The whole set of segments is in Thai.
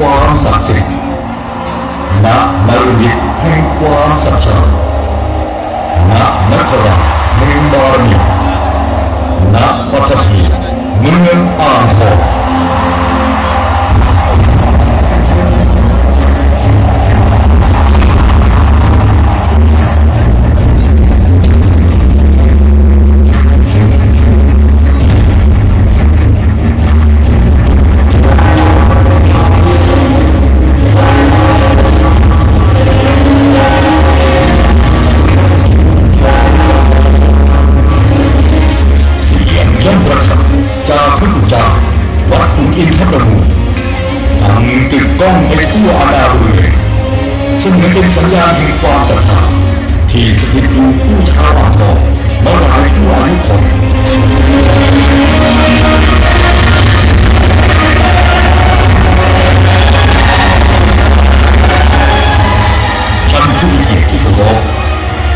ความศักดิ์สิทธิ์ณนร กก้องไปทั่วอาณาบริเวณซึ่งมันเป็นสัญญาณแห่งความศรัทธาที่สถิตอยู่คู่ชาวอ่างทองมาหลายชั่วอายุคนท่านผู้มีเกียรติที่เคารพ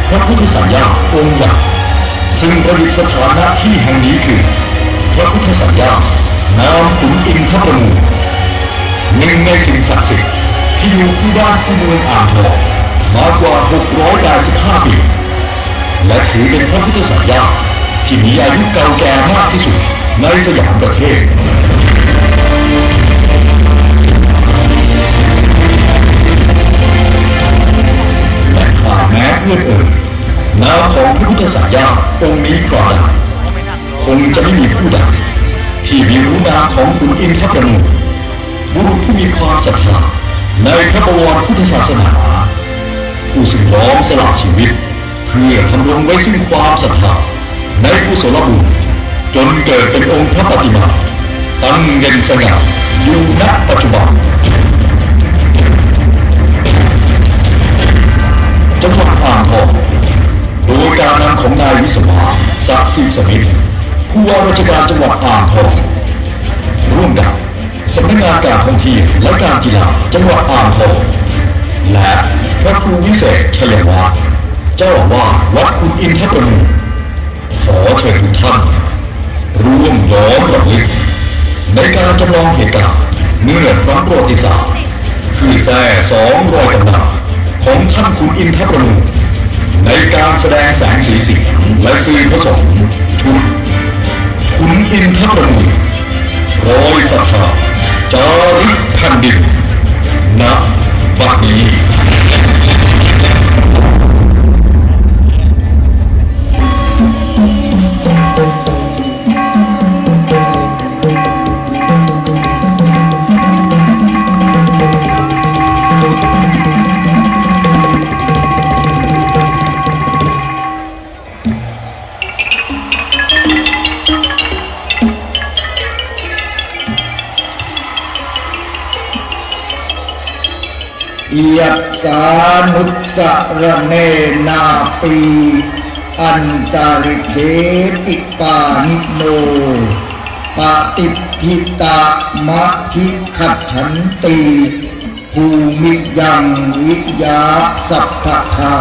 พระพุทธสัญญาองค์ใหญ่ซึ่งประดิษฐานณที่แห่งนี้คือ พระพุทธสัญญานามขุนอินทประมูล หนึ่งในสิ่งศักดิ์สิทธิ์ที่อยู่คู่บ้านคู่เมืองอ่างทองมากว่า 685 ปี และถือเป็นพระพุทธสัญญาที่มีอายุเก่าแก่มากที่สุดในสยามประเทศและหากแม้เพื่อนเอ่ยนามของพระพุทธสัญญาองค์นี้คราดคงจะไม่มีผู้ใดที่มีรู้นามของขุนอินทประมูล บุรุษผู้มีความศรัทธาในพระบวรพุทธศาสนาผู้ซึ่งล้อมสละชีวิต เพื่อทำรงไว้ซึ่งความศรัทธาในกุศลบุญจนเกิดเป็นองค์พระปฏิมาตั้งเด่นสง่าอยู่ณปัจจุบันจังหวัดอ่างทองโดยการนำของนายวิศวาศักดิ์สิทธิ์สมิทผู้ว่าราชการจังหวัดอ่างทองร่วมกับ สำนักงานการท่องเที่ยวและการกีฬาจังหวัดอ่างทองและพระครูวิเศษชัยวัฒน์เจ้าอาวาสวัดคุณอินทประมูลขอเชิญทุกท่านร่วมย้อนรำลึกในการจำลองเหตุการณ์เมื่อครั้งประวัติศาสตร์คือแท่สองรอยตำนานของท่านคุณอินทประมูลในการแสดงแสงสีเสียงและสื่อผสมชุดคุณอินทประมูลรอยศรัทธา จารึก ยัตสานุสระเนนาปีอันตาริเคปิปานิโนปฏิทิตามะทิขัดฉันตีภูมิยังวิยาสัพพคา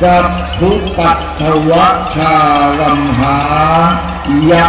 สัพพุปัตถวชารัมหายะ